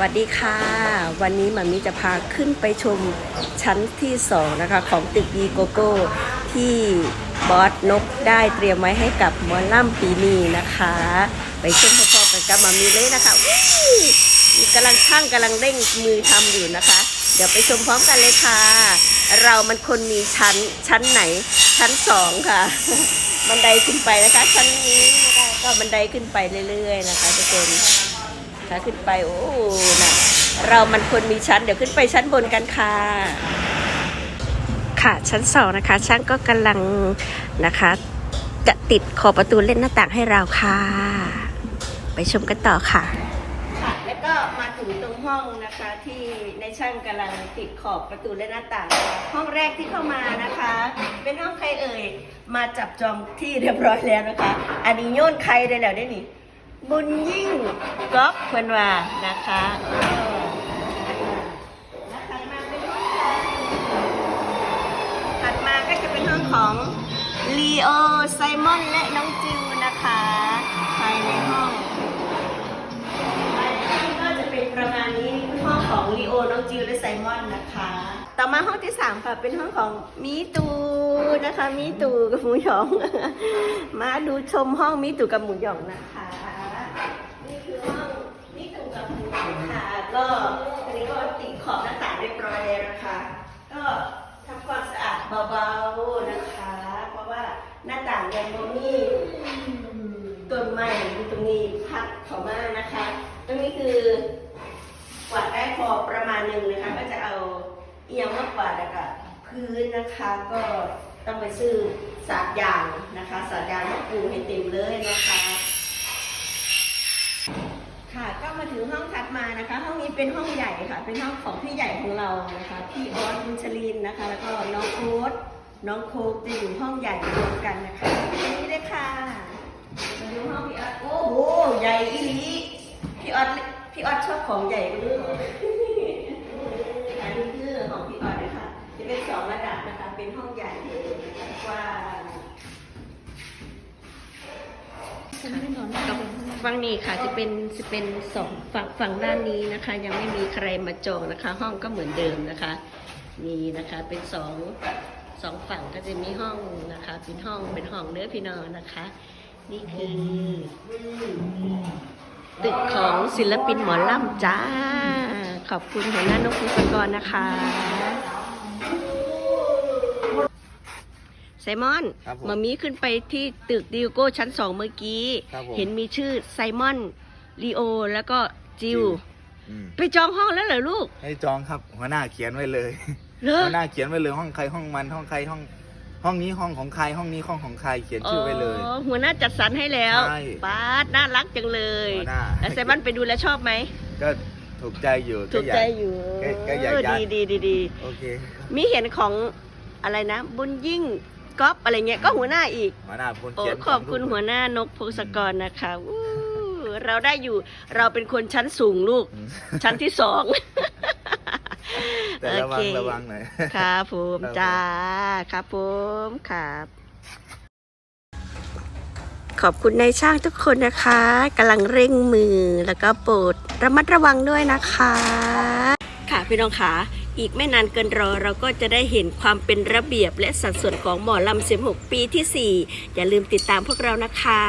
วัสดีค่ะ วันนี้มามีจะพาขึ้นไปชมชั้นที่สองนะคะของตึกดีโกโก้ที่บอสนกได้เตรียมไว้ให้กับมอล่ำปีนี้นะคะ ไปชมพอๆกันกับมามีเลยนะคะอุ้ยมีกำลังช่างกำลังเร่งมือทำอยู่นะคะ เดี๋ยวไปชมพร้อมกันเลยค่ะ เรามันคนมีชั้นชั้นไหน ชั้นสองค่ะ บันไดขึ้นไปนะคะ ชั้นนี้นะคะก็บันไดขึ้นไปเรื่อย ๆ นะคะทุกคน ถ้าขึ้นไปโอ้นะเรามันควรมีชั้น เดี๋ยวขึ้นไปชั้นบนกันค่ะ ค่ะชั้นสองนะคะ ช่างก็กำลังนะคะ จะติดขอบประตูเล่นหน้าต่างให้เราค่ะ ไปชมกันต่อค่ะค่ะ แล้วก็มาถึงตรงห้องนะคะที่ในช่างกำลังติดขอบประตูและหน้าต่าง ห้องแรกที่เข้ามานะคะ เป็นห้องใครเอ่ยมาจับจองที่เรียบร้อยแล้วนะคะ อันนี้โยนใครเลยแล้วได้นี่ บุญยิ่งก๊อฟเพื่อนว่านะคะถัดมาเป็นถัดมาก็จะเป็นห้องของลีโอไซมอนและน้องจิวนะคะภายในห้องภายในห้องก็จะเป็นประมาณนี้คือห้องของลีโอน้องจิวและไซมอนนะคะ ต่อมาห้องที่สามค่ะเป็นห้องของมีตูนะคะ มีตูกับหมูหยอง มาดูชมห้องมีตูกับหมูหยองนะคะ นี่คือห้องนี่ตูกับหมูหยองค่ะ ก็อันนี้ก็ติดขอบหน้าต่างเรียบร้อยแล้วนะคะ ก็ทำความสะอาดเบาๆ นะคะ เพราะว่าหน้าต่างยังบ่มีต้นไม้อยู่ตรงนี้พัดเข้ามานะคะ ตรงนี้คือกวาดได้พอประมาณหนึ่งนะคะ ก็จะเอาเอียงมากกวาดแล้วก็พื้นนะคะก็ต้องไปซื้อสาดยางนะคะสาดยางมาปูให้เต็มเลยนะคะ ค่ะก็มาถึงห้องถัดมานะคะ ห้องนี้เป็นห้องใหญ่ค่ะ เป็นห้องของพี่ใหญ่ของเรานะคะพี่ออสบุญชลินนะคะ แล้วก็น้องโค้ด น้องโค้ดจะอยู่ห้องใหญ่รวมกันนะคะตรงนี้เลยค่ะมาดูห้องพี่ออสโอ้โหใหญ่อีหลีพี่ออสพี่ออสชอบของใหญ่ก็รู้อันนี้คือของพี่ออสนะคะจะเป็นสองระดับนะคะ เป็นห้องใหญ่นะคะกว้างฝั่งนี้ค่ะจะเป็นจะเป็นสองฝั่งฝั่งด้านนี้นะคะ ยังไม่มีใครมาจองนะคะ ห้องก็เหมือนเดิมนะคะมีนะคะเป็นสอง สองฝั่งก็จะมีห้องนะคะ เป็นห้องเป็นห้องเนื้อพี่นอนนะคะ นี่คือ ตึกของศิลปินหมอลำจ้า ขอบคุณหัวหน้านกพุสกรนะคะไซมอนครับผมมามีขึ้นไปที่ตึกดิวโก้ชั้นสองเมื่อกี้ ครับผม เห็นมีชื่อไซมอนลีโอแล้วก็จิว อืมไปจองห้องแล้วเหรอลูก ให้จองครับหัวหน้าเขียนไว้เลย เหรอหัวหน้าเขียนไว้เลยห้องใครห้องมันห้องใครห้อง ห้องนี้ห้องของใครห้องนี้ห้องของใครเขียนชื่อไว้เลยอ๋อหัวหน้าจัดสรรให้แล้วใช่ป้าดน่ารักจังเลยหัวหน้า แล้วไซมอนไปดูแล้วชอบไหมก็ถูกใจอยู่ถูกอยาใจอยู่ก็ก็อยากเออย้ายดีดีดีดีโอเคมีเห็นของอะไรนะ บุญยิ่งก๊อฟอะไรเงี้ยก็หัวหน้าอีก หัวหน้าเป็นคนโอ้เขียนขอบคุณหัวหน้านกพงศกรนะคะอู้เราได้อยู่เราเป็นคนชั้นสูงลูก อืม ชั้นที่สอง แต่ระวังระวังหน่อยครับผมครับจ้าครับผมครับขอบคุณนายช่างทุกคนนะคะกำลังเร่งมือแล้วก็โปรดระมัดระวังด้วยนะคะ ค่ะพี่น้องคะอีกไม่นานเกินรอเราก็จะได้เห็นความเป็นระเบียบและสัดส่วนของหมอลำเสียงหกปีที่ 4 อย่าลืมติดตามพวกเรานะคะ